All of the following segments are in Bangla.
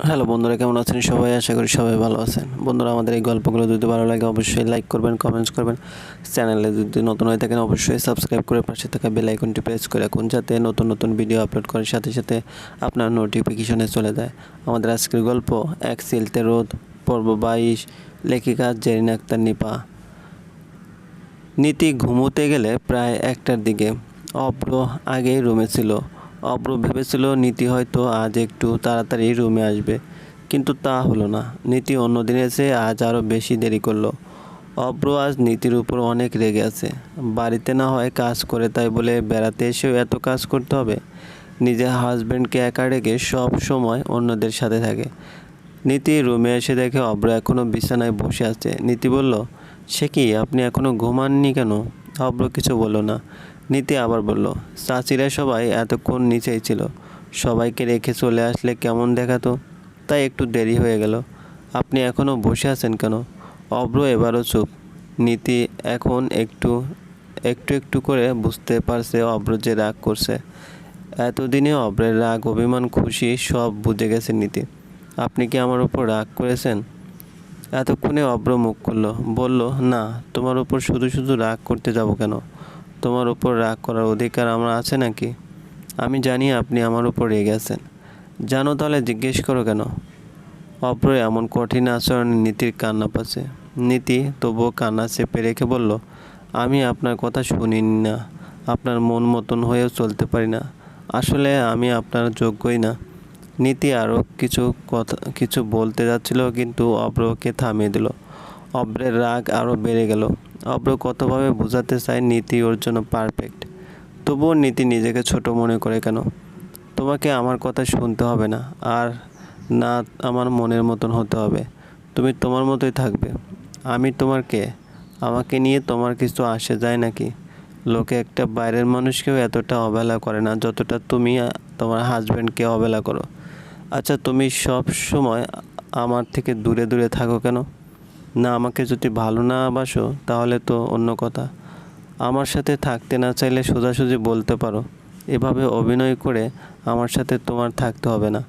হ্যালো বন্ধুরা, কেমন আছেন সবাই? আশা করি সবাই ভালো আছেন। বন্ধুরা, আমাদের এই গল্পগুলো যদি ভালো লাগে, অবশ্যই লাইক করবেন কমেন্টস করবেন। চ্যানেলে যদি নতুন হয়ে থাকেন, অবশ্যই সাবস্ক্রাইব করে পাশে থাকা বেল আইকনটি প্রেস করে রাখুন, যাতে নতুন নতুন ভিডিও আপলোড করার সাথে সাথে আপনার নোটিফিকেশনে চলে যায়। আমাদের আজকের গল্প এক সিলতে রোদ পর্ব বাইশ, লেখিকা জেরিন আক্তার নিপা। নীতি ঘুমোতে গেলে প্রায় একটার দিকে অব্র আগেই রুমে ছিল। অব্র ভেবেছিল নীতি হয়তো আজ একটু তাড়াতাড়ি রুমে আসবে, কিন্তু তা হলো না। নীতি অন্য চেয়ে আজ আরও বেশি দেরি করল। অব্র আজ নীতির উপর অনেক রেগে আছে। বাড়িতে না হয় কাজ করে তাই বলে বেড়াতে এসেও এত কাজ করতে হবে? নিজের হাজব্যান্ডকে একা রেখে সব সময় অন্যদের সাথে থাকে। নীতি রুমে এসে দেখে অব্র এখনও বিছানায় বসে আছে। নীতি বলল, সে কি, আপনি এখনও ঘুমাননি কেন? অব্র কিছু বলল না। নীতি আবার বলল, চাচিরা সবাই এতক্ষণ নিচেই ছিল। সবাইকে রেখে চলে আসলে কেমন দেখাতো? তাই একটু দেরি হয়ে গেল। আপনি এখনও বসে আছেন কেন? অব্র এবারও চুপ। নীতি এখন একটু একটু একটু করে বুঝতে পারছে অব্র যে রাগ করছে। এতদিনে অব্রের রাগ, অভিমান, খুশি সব বুঝে গেছে নীতি। আপনি কি আমার উপর রাগ করেছেন? এতক্ষণে অব্র মুখ করল বলল, না, তোমার উপর শুধু শুধু রাগ করতে যাব কেন? তোমার উপর রাগ করার অধিকার আমার আছে নাকি? আমি জানি আপনি আমার উপর রেগে আছেন। জানো তাহলে জিজ্ঞেস করো কেন? অব্র এমন কঠিন আচরণে নীতির কান্না পাচ্ছে। নীতি তবুও কান্না চেপে রেখে বলল, আমি আপনার কথা শুনিনি না। আপনার মন মতন হয়েও চলতে পারি না। আসলে আমি আপনার যোগ্যই না। নীতি আরও কিছু কথা, কিছু বলতে যাচ্ছিল, কিন্তু অব্রকে থামিয়ে দিল। অব্রের রাগ আরও বেড়ে গেল। অব্র কতভাবে বোঝাতে চায় নীতি ওর জন্য পারফেক্ট তবুও নীতি নিজেকে ছোট মনে করে কেন? তোমাকে আমার কথা শুনতে হবে না, আর না আমার মনের মতন হতে হবে। তুমি তোমার মতোই থাকবে। আমি তোমার কে? আমাকে নিয়ে তোমার কিছু আসে যায় নাকি? লোকে একটা বাইরের মানুষকেও এতটা অবহেলা করে না যতটা তুমি তোমার হাজব্যান্ডকে অবহেলা করো। আচ্ছা তুমি সব সময় আমার থেকে দূরে দূরে থাকো কেন? না, আমাকে যদি ভালো না বাসো, তাহলে তো অন্য কথা। আমার সাথে থাকতে না চাইলে সোজাসুজি বলতে পারো। এভাবে অভিনয় করে আমার সাথে তোমার থাকতে হবে না।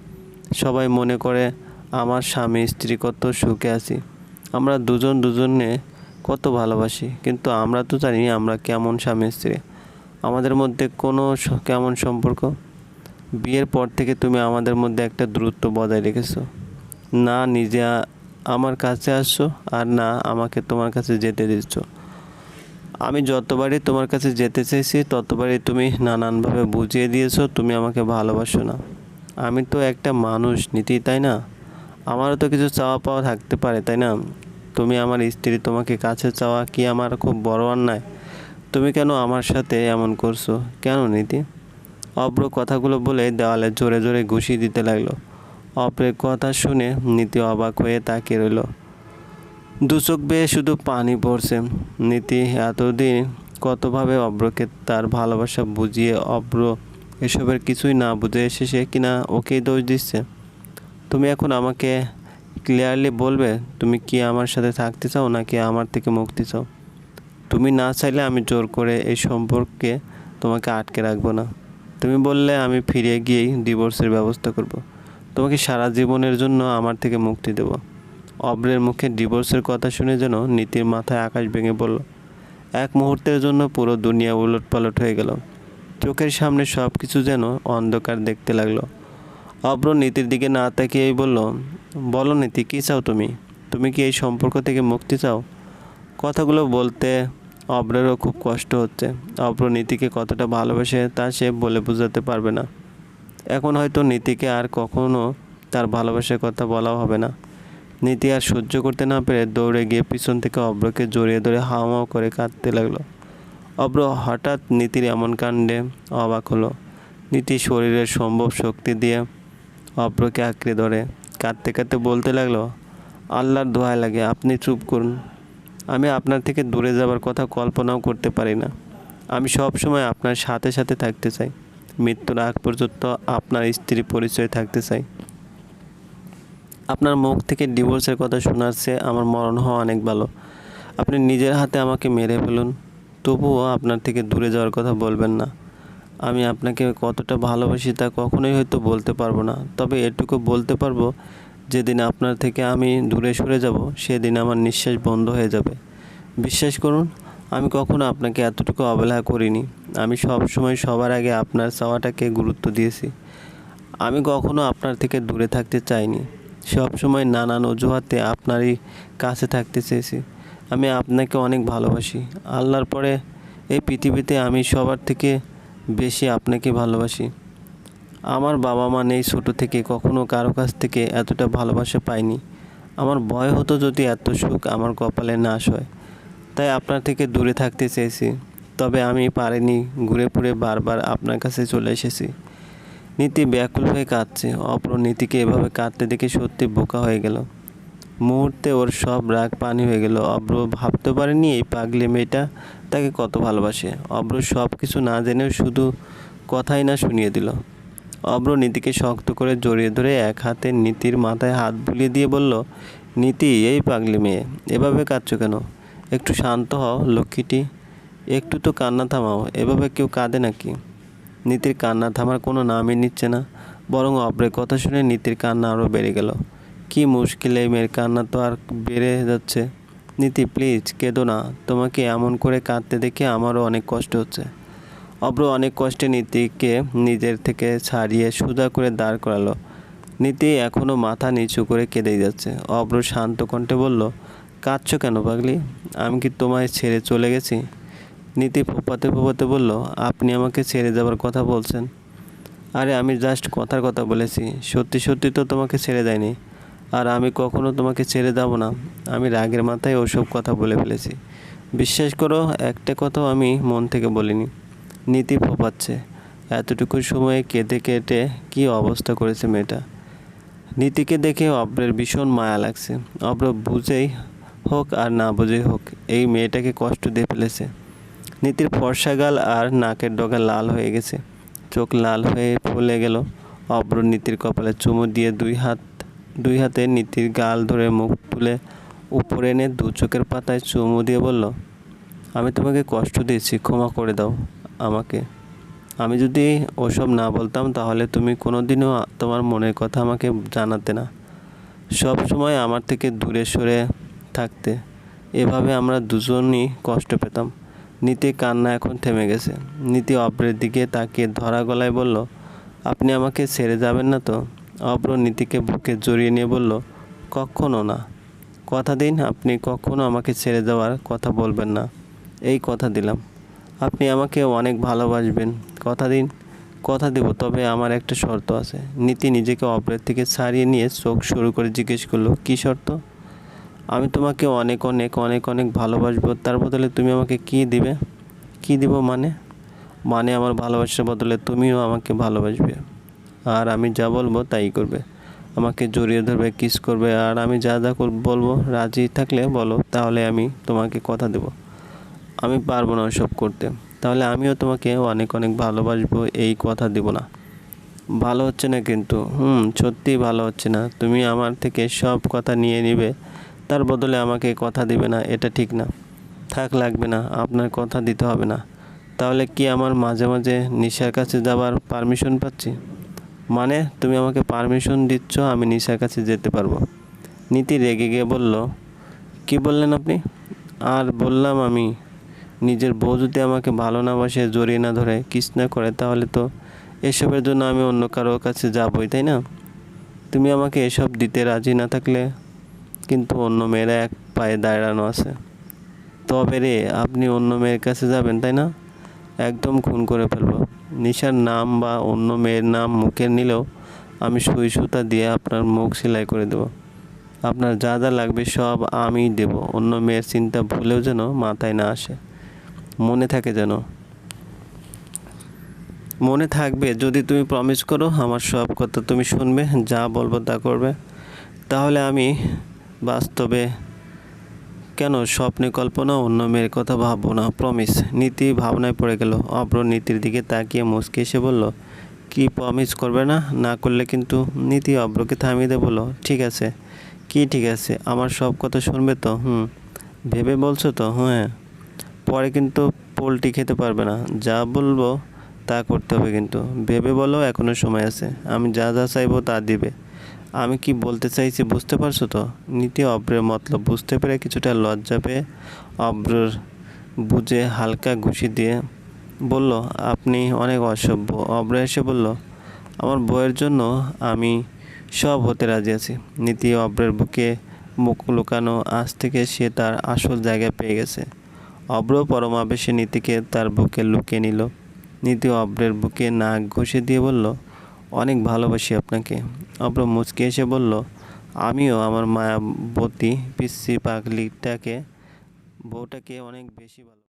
সবাই মনে করে আমার স্বামী, স্ত্রী কত সুখে আছি। আমরা দুজন দুজনে কত ভালোবাসি, কিন্তু আমরা তো জানি আমরা কেমন স্বামী, স্ত্রী। আমাদের মধ্যে কোনো কেমন সম্পর্ক? বিয়ের পর থেকে তুমি আমাদের মধ্যে একটা দূরত্ব বজায় রেখেছো। না, নিজে আমার কাছে আসছো আর না আমাকে তোমার কাছে যেতে দিচ্ছ। আমি যতবারই তোমার কাছে যেতে চেয়েছি ততবারই তুমি নানানভাবে বুঝিয়ে দিয়েছ, তুমি আমাকে ভালোবাসো না। আমি তো একটা মানুষ, নীতি, তাই না? আমারও তো কিছু চাওয়া পাওয়া থাকতে পারে, তাই না? তুমি আমার স্ত্রী, তোমাকে কাছে চাওয়া কি আমার খুব বড় অন্যায়? তুমি কেন আমার সাথে এমন করছ? কেন, নীতি? অব্র কথাগুলো বলে দেওয়ালে জোরে জোরে ঘুষি দিতে লাগল। অব্রের কথা শুনে নীতি অবাক হয়ে তাকিয়ে রইল। দু চোখ বেয়ে শুধু পানি পড়ছে। নীতি এতদিন কতভাবে অব্রকে তার ভালোবাসা বুঝিয়ে অব্র এসবের কিছুই না বুঝে শেষে কিনা ওকেই দোষ দিচ্ছে? তুমি এখন আমাকে ক্লিয়ারলি বলবে, তুমি কি আমার সাথে থাকতে চাও নাকি আমার থেকে মুক্তি চাও? তুমি না চাইলে আমি জোর করে এই সম্পর্কে তোমাকে আটকে রাখব না। তুমি বললে আমি ফিরে গিয়েই ডিভোর্সের ব্যবস্থা করব। তোমাকে সারা জীবনের জন্য আমার থেকে মুক্তি দেব। অব্রের মুখে ডিভোর্সের কথা শুনে যেন নীতির মাথায় আকাশ ভেঙে পড়ল। এক মুহূর্তের জন্য পুরো দুনিয়া উলট পালট হয়ে গেল। চোখের সামনে সব কিছু যেন অন্ধকার দেখতে লাগল। অব্র নীতির দিকে না তাকিয়েই বলল, বলো নীতি, কী চাও তুমি? তুমি কি এই সম্পর্ক থেকে মুক্তি চাও? কথাগুলো বলতে অব্রেরও খুব কষ্ট হচ্ছে। অব্র নীতিকে কতটা ভালোবাসে তা সে বলে বোঝাতে পারবে না। এখন হয়তো নীতিকে আর কখনো তার ভালোবাসার কথা বলাও হবে না। নীতি আর সহ্য করতে না পেরে দৌড়ে গিয়ে পিছন থেকে অব্রকে জড়িয়ে ধরে হাওয়াও করে কাঁদতে লাগল। অব্র হঠাৎ নীতির এমন কাণ্ডে অবাক হলো। নীতি শরীরের সম্ভব শক্তি দিয়ে অব্রকে আঁকড়ে ধরে কাঁদতে কাঁদতে বলতে লাগল, আল্লাহর দোহায় লাগে, আপনি চুপ করুন। আমি আপনার থেকে দূরে যাবার কথা কল্পনাও করতে পারি না। আমি সব সময় আপনার সাথে সাথে থাকতে চাই। মৃত্যুর আগ পর্যন্ত আপনার স্ত্রী পরিচয় থাকতে চাই। আপনার মুখ থেকে ডিভোর্সের কথা শোনার চেয়ে আমার মরণ হওয়া অনেক ভালো। আপনি নিজের হাতে আমাকে মেরে ফেলুন, তবুও আপনার থেকে দূরে যাওয়ার কথা বলবেন না। আমি আপনাকে কতটা ভালোবাসি তা কখনোই হয়তো বলতে পারব না, তবে এটুকু বলতে পারব, যেদিন আপনার থেকে আমি দূরে সরে যাব, সেদিন আমার নিঃশ্বাস বন্ধ হয়ে যাবে। বিশ্বাস করুন আমি কখনো আপনাকে এতটুকু অবহেলা করিনি। আমি সব সময় সবার আগে আপনার চাওয়াটাকে গুরুত্ব দিয়েছি। আমি কখনো আপনার থেকে দূরে থাকতে চাইনি। সব সময় নানান অজুহাতে আপনারই কাছে থাকতে চেয়েছি। আমি আপনাকে অনেক ভালোবাসি। আল্লাহর পরে এই পৃথিবীতে আমি সবার থেকে বেশি আপনাকে ভালোবাসি। আমার বাবা মা নেই ছোটো থেকে, কখনো কারও কাছ থেকে এতটা ভালোবাসা পাইনি। আমার ভয় হতো যদি এত সুখ আমার কপালে নাশ হয় তাই আপনার থেকে দূরে থাকতে চেয়েছি। তবে আমি পারিনি, ঘুরে পুরে বারবার আপনার কাছে চলে এসেছি। নীতি ব্যাকুল হয়ে কাঁদছে। অপর নীতিকে এভাবে কাঁদতে দেখে সত্যি বোকা হয়ে গেল। মুহূর্তে ওর সব রাগ পানি হয়ে গেল। অব্র ভাবতে পারেনি এই পাগলি মেয়েটা তাকে কত ভালোবাসে। অব্র সব কিছু না জেনেও শুধু কথাই না শুনিয়ে দিল। অব্র নীতিকে শক্ত করে জড়িয়ে ধরে এক হাতে নীতির মাথায় হাত বুলিয়ে দিয়ে বলল, নীতি, এই পাগলি মেয়ে, এভাবে কাঁদছো কেন? একটু শান্ত হও, লক্ষ্মীটি। একটু তো কান্না থামাও, এভাবে কেউ কাঁদে নাকি? নীতির কান্না থামার কোনো নামই নিচ্ছে না, বরং অব্রের কথা শুনে নীতির কান্না আরও বেড়ে গেল। কি মুশকিল এই মেয়ের কান্না তো আর বেড়ে যাচ্ছে। নীতি, প্লিজ কেঁদো না, তোমাকে এমন করে কাঁদতে দেখে আমারও অনেক কষ্ট হচ্ছে। অব্র অনেক কষ্টে নীতিকে নিজের থেকে ছাড়িয়ে সোজা করে দাঁড় করালো। নীতি এখনও মাথা নিচু করে কেঁদেই যাচ্ছে। অব্র শান্ত কণ্ঠে বলল কাঁদছো কেন পাগলি? আমি কি তোমায় ছেড়ে চলে গেছি? নীতি ফোপাতে ফোপাতে বলল, আপনি আমাকে ছেড়ে যাবার কথা বলছেন। আরে, আমি জাস্ট কথার কথা বলেছি। সত্যি সত্যি তো তোমাকে ছেড়ে দেয়নি। আর আমি কখনো তোমাকে ছেড়ে যাব না। আমি রাগের মাথায় ওসব কথা বলে ফেলেছি। বিশ্বাস করো, একটা কথাও আমি মন থেকে বলিনি। নীতি ফোপাচ্ছে। এতটুকু সময়ে কেঁদে কেটে কী অবস্থা করেছে মেয়েটা? নীতিকে দেখে অব্রের ভীষণ মায়া লাগছে। অব্র বুঝেই হোক আর না বুঝেই হোক, এই মেয়েটাকে কষ্ট দিয়ে ফেলেছে। নীতির ফর্সা গাল আর নাকের ডগা লাল হয়ে গেছে। চোখ লাল হয়ে ফুলে গেল। অব্র নীতির কপালে চুমু দিয়ে দুই হাত, দুই হাতে নীতির গাল ধরে মুখ তুলে উপরে এনে দু চোখের পাতায় চুমু দিয়ে বলল, আমি তোমাকে কষ্ট দিয়েছি, ক্ষমা করে দাও আমাকে। আমি যদি ওসব না বলতাম, তাহলে তুমি কোনোদিনও তোমার মনের কথা আমাকে জানাতে না। সব সময় আমার থেকে দূরে সরে থাকতে। এভাবে আমরা দুজনই কষ্ট পেতাম। নীতি কান্না এখন থেমে গেছে। নীতি অব্রের দিকে তাকিয়ে ধরা গলায় বলল, আপনি আমাকে ছেড়ে যাবেন না তো? অব্র নীতিকে বুকে জড়িয়ে নিয়ে বলল, কখনো না। কথা দিন, আপনি কখনো আমাকে ছেড়ে যাওয়ার কথা বলবেন না। এই কথা দিলাম। আপনি আমাকে অনেক ভালোবাসবেন। কথা দিন, কথা দেব, তবে আমার একটা শর্ত আছে। নীতি নিজেকে অপরের থেকে ছাড়িয়ে নিয়ে চোখ শুরু করে জিজ্ঞেস করল, কী শর্ত? আমি তোমাকে অনেক অনেক অনেক অনেক ভালোবাসবো। তার বদলে তুমি আমাকে কি দিবে? কি দিব মানে? মানে আমার ভালোবাসার বদলে তুমিও আমাকে ভালোবাসবে। আর আমি যা বলব তাই করবে। আমাকে জড়িয়ে ধরবে, কিস করবে। আর আমি যা যা বলব, রাজি থাকলে বলো, তাহলে আমি তোমাকে কথা দেবো। আমি পারব না ওসব করতে। তাহলে আমিও তোমাকে অনেক অনেক ভালোবাসবো, এই কথা দেব না। ভালো হচ্ছে না কিন্তু। হুম, সত্যিই ভালো হচ্ছে না। তুমি আমার থেকে সব কথা নিয়ে নিবে। তার বদলে আমাকে কথা দিবে না, এটা ঠিক না। থাক, লাগবে না, আপনার কথা দিতে হবে না। তাহলে কি আমার মাঝে মাঝে নিশার কাছে যাবার পারমিশন পাচ্ছি? মানে তুমি আমাকে পারমিশন দিচ্ছ, আমি নিশার কাছে যেতে পারব। নীতি রেগে গিয়ে বলল, কি বললেন আপনি? আর বললাম আমি, নিজের বউ যদি আমাকে ভালো না বাসে জড়িয়ে না ধরে, কিস না করে, তাহলে তো এসবের জন্য আমি অন্য কারোর কাছে যাবই, তাই না? তুমি আমাকে এসব দিতে রাজি না থাকলে কিন্তু অন্য মেয়েরা এক পায়ে দাঁড়ানো আছে। তবে রে, আপনি অন্য মেয়ের কাছে যাবেন, তাই না? একদম খুন করে ফেলব। নিশার নাম বা অন্য মেয়ের নাম মুখে নিলেও আমি সুই সুতা দিয়ে আপনার মুখ সেলাই করে দেবো। আপনার যা যা লাগবে সব আমিই দেব। অন্য মেয়ের চিন্তা ভুলেও যেন মাথায় না আসে। মনে থাকে যেন। মনে থাকবে, যদি তুমি প্রমিস করো, আমার সব কথা তুমি শুনবে, যা বলব তা করবে। তাহলে আমি বাস্তবে কেন স্বপ্নে কল্পনা অন্য মেয়ের কথা ভাববো না প্রমিস নীতি ভাবনায় পড়ে গেল। অব্র নীতির দিকে তাকিয়ে মুসকে এসে বলল, কি প্রমিস করবে না? না করলে কিন্তু নীতি অব্রকে থামিয়ে দিয়ে বলল ঠিক আছে। কি ঠিক আছে? আমার সব কথা শুনবে তো? হুম। ভেবে বলছো তো? হ্যাঁ। পরে কিন্তু পোলট্রি খেতে পারবে না। যা বলব তা করতে হবে কিন্তু। ভেবে বলো এখনও সময় আছে। আমি যা যা চাইব তা দিবে। আমি কি বলতে চাইছি বুঝতে পারছ তো? নীতি অব্রের মতলব। বুঝতে পেরে কিছুটা লজ্জা পেয়ে অব্রর বুঝে হালকা ঘুষি দিয়ে বলল, আপনি অনেক অসভ্য। অব্র এসে বলল, আমার বইয়ের জন্য আমি সব হতে রাজি আছি। নীতি অব্রের বুকে মুখ লুকানো আজ থেকে সে তার আসল জায়গায় পেয়ে গেছে। অব্র পরমাবেশে নীতিকে তার বুকে লুকিয়ে নিল। নীতি অব্রের বুকে নাক ঘষে দিয়ে বলল, অনেক ভালোবাসি আপনাকে। অব্র মুচকে এসে বলল আমিও আমার মায়াবতী পিসি পাগলিটাকে বউটাকে অনেক বেশি ভালো